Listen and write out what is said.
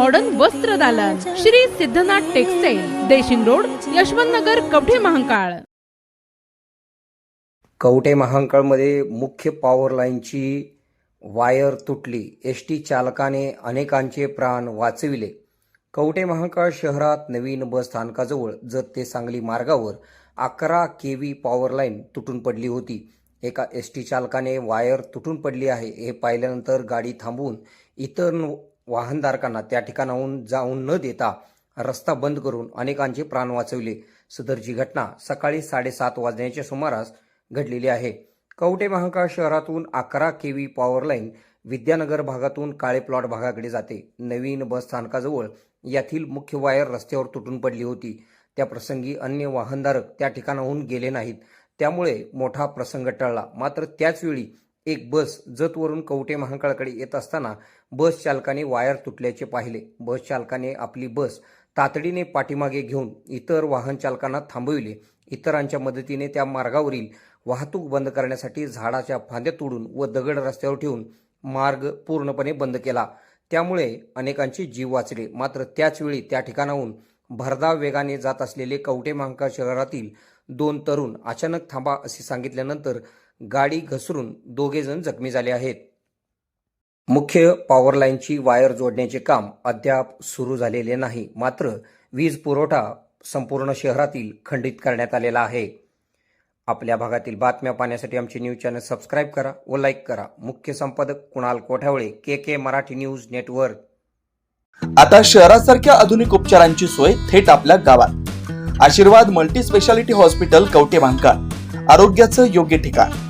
Modern वस्त्र दालन Shri Siddhanath textile Deshing road Yashwant Nagar Kavathe Mahankal. Kavathe महांकाळमध्ये मुख्य पॉवर लाईनची वायर तुटली. एस टी चालकाने अनेकांचे प्राण वाचविले. कवठे महांकाळ शहरात नवीन बस स्थानकाजवळ जत ते सांगली मार्गावर अकरा के व्ही पॉवर लाईन तुटून पडली होती. एका एस टी चालकाने वायर तुटून पडली आहे. हे पाहिल्यानंतर गाडी थांबवून इतर वाहनधारकांना त्या ठिकाणाहून जाऊन न देता रस्ता बंद करून अनेकांचे प्राण वाचवले. सदरची घटना सकाळी साडेसात वाजण्याच्या सुमारास घडलेली आहे. कवटे महाकाळ शहरातून अकरा के व्ही पॉवरलाईन विद्यानगर भागातून काळे प्लॉट भागाकडे जाते. नवीन बस स्थानकाजवळ यातील मुख्य वायर रस्त्यावर तुटून पडली होती. त्या प्रसंगी अन्य वाहनधारक त्या ठिकाणाहून गेले नाहीत. त्यामुळे मोठा प्रसंग टळला. मात्र त्याचवेळी एक बस जतवरून कवटे महांकाळकडे येत असताना बस चालकाने वायर तुटल्याचे पाहिले. बस चालकाने आपली बस तातडीने पाठीमागे घेऊन इतर वाहन चालकांना थांबविले. इतरांच्या मदतीने त्या मार्गावरील वाहतूक बंद करण्यासाठी झाडाच्या फांद्या तोडून व दगड रस्त्यावर ठेवून मार्ग पूर्णपणे बंद केला. त्यामुळे अनेकांचे जीव वाचले. मात्र त्याचवेळी त्या ठिकाणाहून भरधाव वेगाने जात असलेले कवटे महांकाळ शहरातील दोन तरुण अचानक थांबा असे सांगितल्यानंतर गाडी घसरून दोघेजण जखमी झाले आहेत. मुख्य पॉवरलाईनची वायर जोडण्याचे काम अद्याप सुरू झालेले नाही. मात्र वीज पुरवठा संपूर्ण शहरातील खंडित करण्यात आलेला आहे. आपल्या भागातील बातम्या पाहण्यासाठी आमचे न्यूज चॅनल सबस्क्राईब करा व लाईक करा. मुख्य संपादक Kunal Kothawale K K Marathi news network. आता शहरासारख्या आधुनिक उपचारांची सोय थेट आपल्या गावात. Ashirwad multi speciality hospital Kavathe Mahankal आरोग्याचं योग्य ठिकाण.